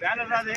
Banner రాదే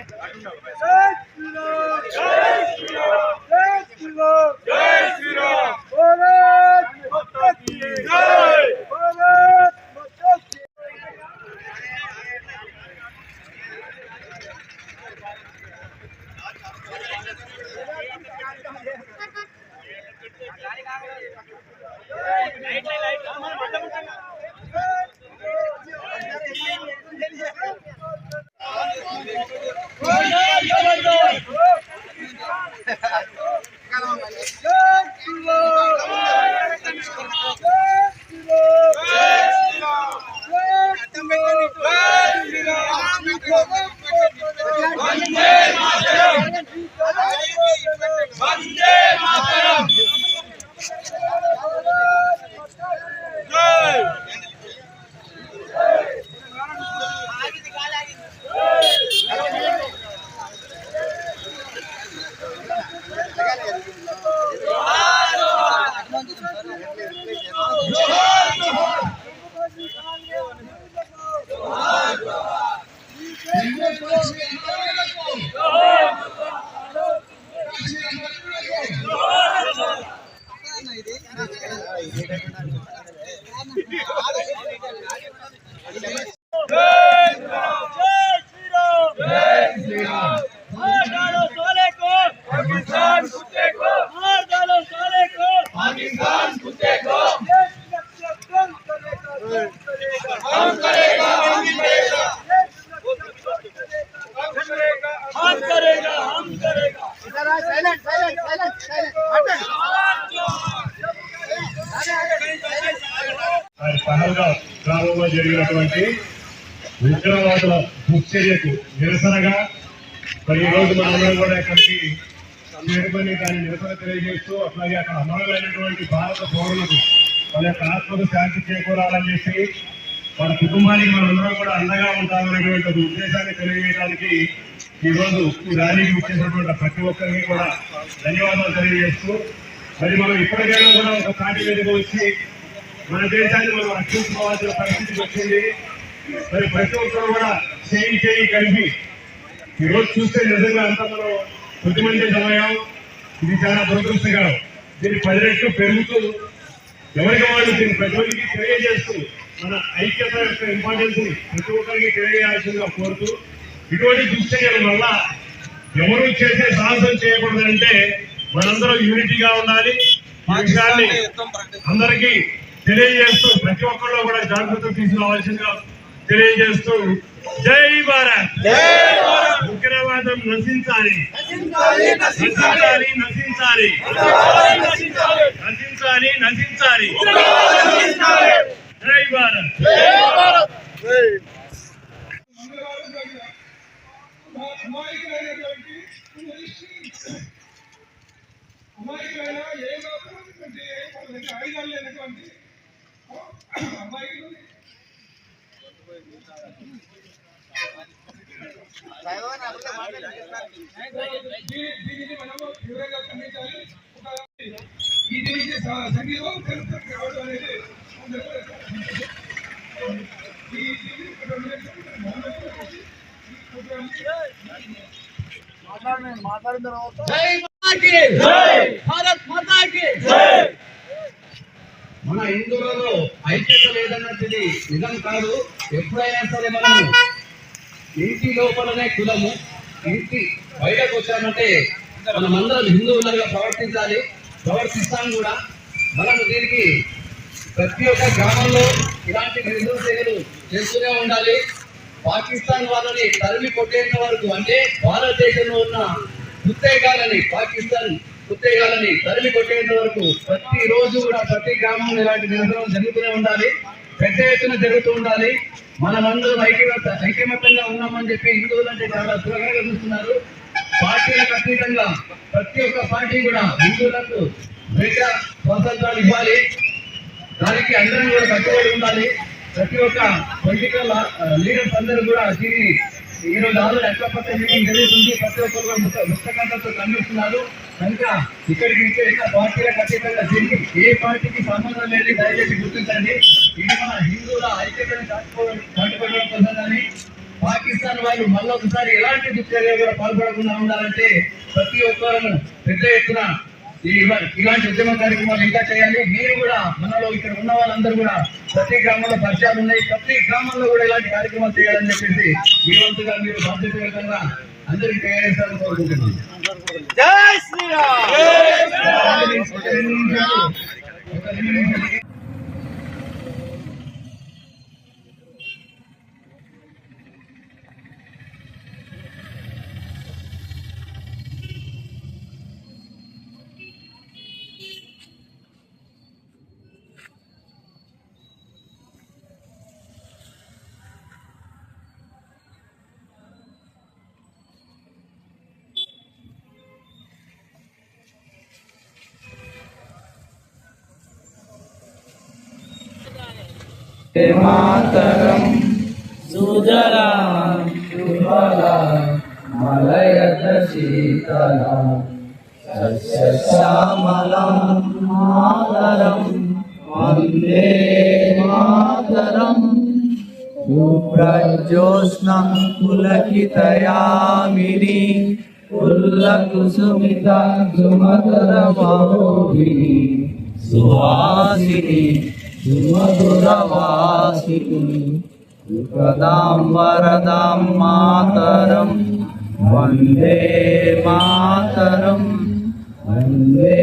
Thank you. పహల్గా గ్రామంలో జరిగినటువంటి ఉగ్రవాదుల దుశ్చర్యకు నిరసనగా మరి ఈ రోజు మనందరం కూడా ఇక్కడికి చేరుకొని దాని నిరసన తెలియజేస్తూ అట్లాగే అక్కడ అమరులైనటువంటి భారత పౌరులకు వాళ్ళ యొక్క ఆత్మకు శాంతి చేకూరాలని చెప్పి వాళ్ళ కుటుంబానికి మనందరం కూడా అండగా ఉంటామనేటువంటి ఉద్దేశాన్ని తెలియజేయడానికి ఈ రోజు ఈ ర్యాలీకి వచ్చేసినటువంటి ప్రతి ఒక్కరికి కూడా ధన్యవాదాలు తెలియజేస్తూ మరి మనం ఇప్పటికైనా కూడా ఒక పార్టీ మీదకి వచ్చి మన దేశాన్ని మనం రక్షించుకోవాల్సిన పరిస్థితి వచ్చింది. మరి ప్రతి ఒక్కరు కూడా చేయి చేయి కలిపి ఈ రోజు చూస్తే నిజంగా అంతా మనం కొద్దిమంది సమయం. ఇది చాలా దురదృష్టకరం. దీన్ని పది రెట్లు పెరుగుతూ ఎవరికి వాళ్ళు దీన్ని ప్రతి ఒక్కరికి తెలియజేస్తూ మన ఐక్యత యొక్క ఇంపార్టెన్స్ ప్రతి ఒక్కరికి తెలియజేయాల్సిందిగా కోరుతూ ఇటువంటి దుశ్చర్యల వల్ల ఎవరు చేసే సాహసం చేయకూడదంటే మనందరం యూనిటీగా ఉండాలి. విషయాన్ని అందరికీ తెలియజేస్తూ ప్రతి ఒక్కళ్ళు కూడా జాగ్రత్త తీసుకోవాల్సిందిగా తెలియజేస్తూ జై భారత్. ఉగ్రవాదం నశించాలి. నశించాలి నశించాలి. నశించాలి నశించాలి. జై భారత్. అమాయకులైనటువంటి అమాయకులైన ఏ మాత్రమైనటువంటి వాళ్ళ దగ్గర ఆయుధాలు లేనటువంటి అమాయకులు దీని- దీనిని మనము తీవ్రంగా ఖండించాలి ఒక ఈ దీనికి స- సంగీతం తెలుసు కావడం అనేది ఈ దీన్ని ఇక్కడ ఉండేటువంటి మన హిందువులలో ఐక్యత లేదన్నది నిజం కాదు. ఎప్పుడైనా సరే మనము ఇంటి లోపలనే కులము ఇంటి బయటకు వచ్చామంటే మనమందరం హిందువులుగా ప్రవర్తించాలి ప్రవర్తిస్తాం కూడా. మనము దీనికి ప్రతి ఒక్క గ్రామంలో ఇలాంటి హిందూ సేవలు చేస్తూనే ఉండాలి. పాకిస్తాన్ వాళ్ళని తరిమి కొట్టేంత వరకు అంటే భారతదేశంలో ఉన్న ఉత్తేగాలని పాకిస్తాన్ ఉత్తేగాలని తరలి కొట్టేంత వరకు ప్రతిరోజు కూడా ప్రతి గ్రామంలో ఇలాంటి నిరంతరం జరుగుతూనే ఉండాలి. పెద్ద ఎత్తున జరుగుతూ ఉండాలి. మనమందరం ఐక్యవత ఐక్యమతంగా ఉన్నామని చెప్పి హిందువులు అంటే చాలా సులభంగా చూస్తున్నారు. పార్టీలకు అతీతంగా ప్రతి ఒక్క పార్టీ కూడా హిందువులకు స్వేచ్ఛ స్వాతంత్రాలు ఇవ్వాలి. దానికి అందరం కూడా కట్టుబడి ఉండాలి. ప్రతి ఒక్క పొలిటికల్ లీడర్స్ అందరూ కూడా దీన్ని ఈ రోజు ఆరు ఎక్కపక్క మీటింగ్ జరుగుతుంది ప్రతి ఒక్కరు కూడా పుస్తకాలతో కనిపిస్తున్నారు. కనుక ఇక్కడికి ఇచ్చేసిన పార్టీల ఖచ్చితంగా దీనికి ఏ పార్టీకి సంబంధం లేదు దయచేసి గుర్తించండి. ఇది మన హిందువుల ఐక్యతను చాటుకోవడం కోసం కానీ పాకిస్తాన్ వాళ్ళు మళ్ళొకసారి ఎలాంటి దుశ్చర్య కూడా పాల్పడకుండా ఉండాలంటే ప్రతి ఒక్కరము పెద్ద ఎత్తున ఇలాంటి ఉద్యమ కార్యక్రమాలు ఇంకా చేయాలి. మీరు కూడా మనలో ఇక్కడ ఉన్న వాళ్ళందరూ కూడా ప్రతి గ్రామంలో పరిచయాలు ఉన్నాయి. ప్రతి గ్రామంలో కూడా ఇలాంటి కార్యక్రమాలు చేయాలని చెప్పేసి మీ వంతుగా మీరు బాధ్యతగా అందరికి తయారు కోరుకుంటున్నాను. జై శ్రీరామ్! मातरम। सुजलाम सुफलाम मलयज शीतलम। सस्यश्यामलम मातरम। वंदे मातरम। शुभ्रज्योत्स्नं पुलकितयामिनी। उल्लकुसुमितां सुमकरमोभिः सुहासिनी मधुरवासिनी प्रदां वरदां मातरं वंदे मातरं वंदे